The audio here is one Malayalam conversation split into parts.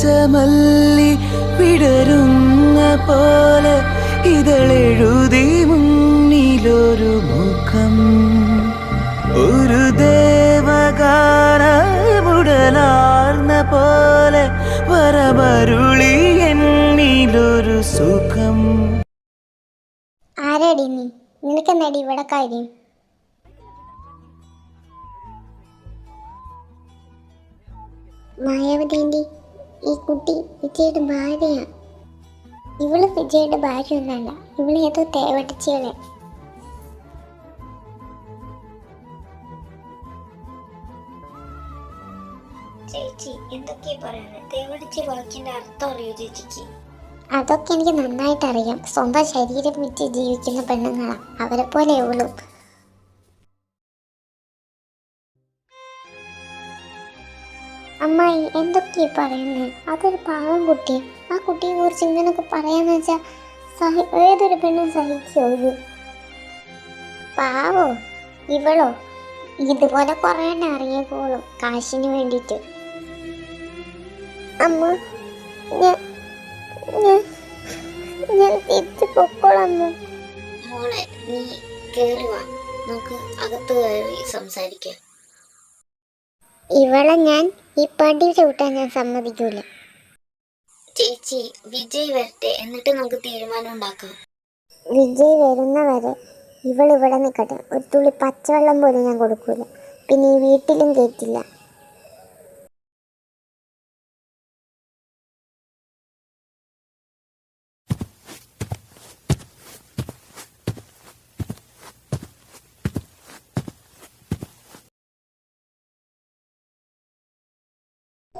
രാജമല്ലി വിടരുന്ന പോലെ ഇതളെഴുതി മുന്നിലൊരു മുഖം. ഒരു ദേവഗാനമുടലാർന്ന പോലെ വരമരുളി എന്നിലൊരു സുഖം. ആരടി നീ? എന്നടി ഇവിടെ കാര്യം? മായാവതിന്റെ ഈ കുട്ടി വിജയുടെ ഭാര്യയാണ് ഇവൾ വിജയുടെ ഭാര്യ ഒന്നല്ല ഇവൾ ഏതോ തേവടിച്ചവളെ ചേച്ചി എന്തൊക്കെയാ പറയുന്നത്? തേവടിച്ച് വാക്കിന്റെ അർത്ഥം അറിയോ ചേച്ചിക്ക്? അതൊക്കെ എനിക്ക് നന്നായിട്ട് അറിയാം സ്വന്തം ശരീരം വിറ്റ് ജീവിക്കുന്ന പെണ്ണുങ്ങളാണ് അവരെ പോലെ ഇവളും അമ്മായി എന്തൊക്കെ പറയുന്നത് അതൊരു പാവം കുട്ടി. ആ കുട്ടിയെ കുറിച്ച് ഇങ്ങനൊക്കെ പറയാന്ന് വെച്ചാൽ സഹി ഏതൊരു പെണ്ണും സഹിക്കോ ഇത്? പാവോ? ഇവളോ? ഇതുപോലെ കുറേ എണ്ണം അറിയിക്കോളും കാശിന് വേണ്ടിയിട്ട് അമ്മ ഞാൻ ഞാൻ ഞാൻ തിരിച്ചു പൊക്കോളന്നു മോളെ നീ കേറുവാ നമുക്ക് അകത്ത് കയറി സംസാരിക്കാം. ഇവളെ ഞാൻ ഈ പടി ചവിട്ടാൻ ഞാൻ സമ്മതിക്കൂല. ചേച്ചി വിജയ് വരട്ടെ. എന്നിട്ട് നമുക്ക് തീരുമാനം ഉണ്ടാക്കാം. വിജയ് വരുന്നവരെ ഇവൾ ഇവിടെ നിൽക്കട്ടെ ഒരു തുള്ളി പച്ചവെള്ളം പോലും ഞാൻ കൊടുക്കൂല. പിന്നെ ഈ വീട്ടിലും കയറ്റില്ല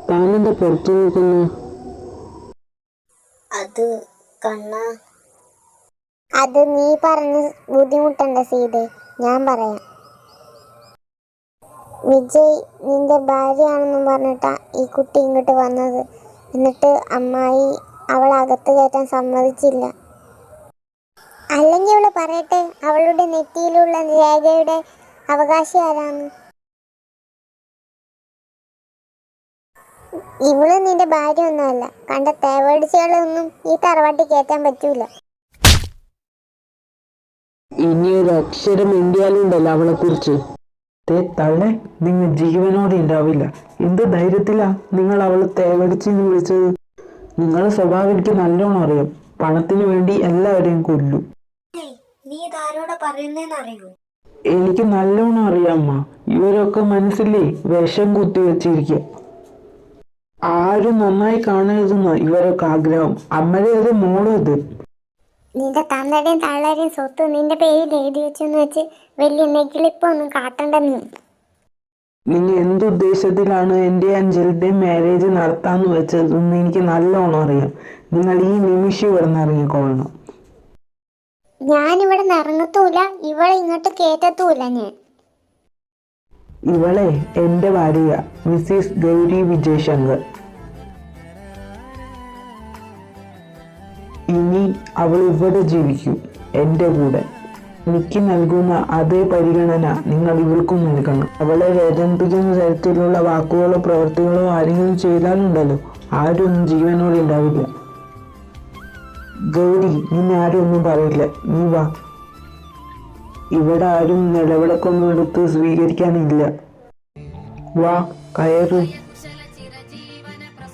താനെന്താ പുറത്തു നോക്കുന്നു? അത് കണ്ണ. അത് നീ പറഞ്ഞ് ബുദ്ധിമുട്ടണ്ട സീതെ ഞാൻ പറയാം. വിജയ് നിന്റെ ഭാര്യയാണെന്നും പറഞ്ഞിട്ടാ ഈ കുട്ടി ഇങ്ങോട്ട് വന്നത്. എന്നിട്ട് അമ്മായി അവൾ അകത്ത് കയറ്റാൻ സമ്മതിച്ചില്ല. അല്ലെങ്കിൽ അവൾ പറയട്ടെ അവളുടെ നെറ്റിയിലുള്ള രേഖയുടെ അവകാശി ആരാന്ന് ഇവൾ നിന്റെ ഭാര്യ ഒന്നുമല്ല. കണ്ട തേവടിച്ചുകളൊന്നും ഈ തറവാട്ടി കേറ്റാൻ പറ്റൂല. ഇനി ഒരു അക്ഷരം ഇന്ത്യയിലുണ്ടല്ലോ അവളെ കുറിച്ച് തള്ളെ നിങ്ങൾ ജീവനോടെ ഉണ്ടാവില്ല. എന്ത് ധൈര്യത്തിലാ നിങ്ങൾ അവളെ തേവടിച്ച് വിളിച്ചത്? നിങ്ങളെ സ്വഭാവം എനിക്ക് നല്ലോണം അറിയാം. പണത്തിന് വേണ്ടി എല്ലാവരെയും കൊല്ലും. നീ ഇതാരോടാ എനിക്ക് നല്ലോണം അറിയാമ്മ ഇവരൊക്കെ മനസ്സിലേ വിഷം കുത്തി വെച്ചിരിക്കുക ആരും നന്നായി കാണരുതെന്ന് ഇവരൊക്കെ ആഗ്രഹം. അമ്മയുടെ അത് മോളും ഇത് നിന്റെ തന്നടേയും തള്ളയുടെയും സ്വത്ത് നിന്റെ പേരിൽ എഴുതി വെച്ചെന്ന് വെച്ച് വലിയ നെഗിളിപ്പൊന്നും കാട്ടണ്ട നീ. നിങ്ങൾ എന്തുദ്ദേശത്തിലാണ് എന്റെ അഞ്ചലിന്റെ മാരേജ് നടത്താന്ന് വെച്ചതെന്ന് എനിക്ക് നല്ലോണം അറിയാം. നിങ്ങൾ ഈ നിമിഷം ഇവിടെ നിന്ന് ഇറങ്ങിക്കൊള്ളണം ഞാനിവിടെ ഇറങ്ങത്തൂല ഇവളെ ഇങ്ങോട്ട് കേറ്റത്തൂല ഞാൻ. ഇവളെ എന്റെ ഭാര്യ മിസ്സിസ് ഗൗരി വിജയശങ്കർ. ഇനി അവൾ ഇവിടെ ജീവിക്കും എന്റെ കൂടെ. എനിക്ക് നൽകുന്ന അതേ പരിഗണന നിങ്ങൾ ഇവൾക്കും നൽകണം. അവളെ വേദനിപ്പിക്കുന്ന തരത്തിലുള്ള വാക്കുകളോ പ്രവൃത്തികളോ ആരെങ്കിലും ചെയ്താലുണ്ടല്ലോ ആരും ജീവനോടെ ഉണ്ടാവില്ല. ഗൗരി നിന്നെ ആരും ഒന്നും പറയില്ല. നീ വാ. ഇവിടെ ആരും നിലവിളക്കൊന്നും എടുത്ത് സ്വീകരിക്കാനില്ല. വാ കയറ്. ചിരജീവന ഭവ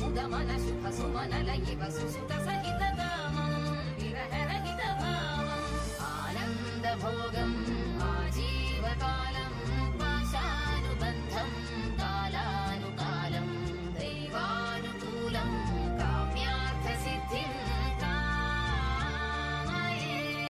മുദ മന ശുഭ സുമന ലയിവ സുസുത സഹിത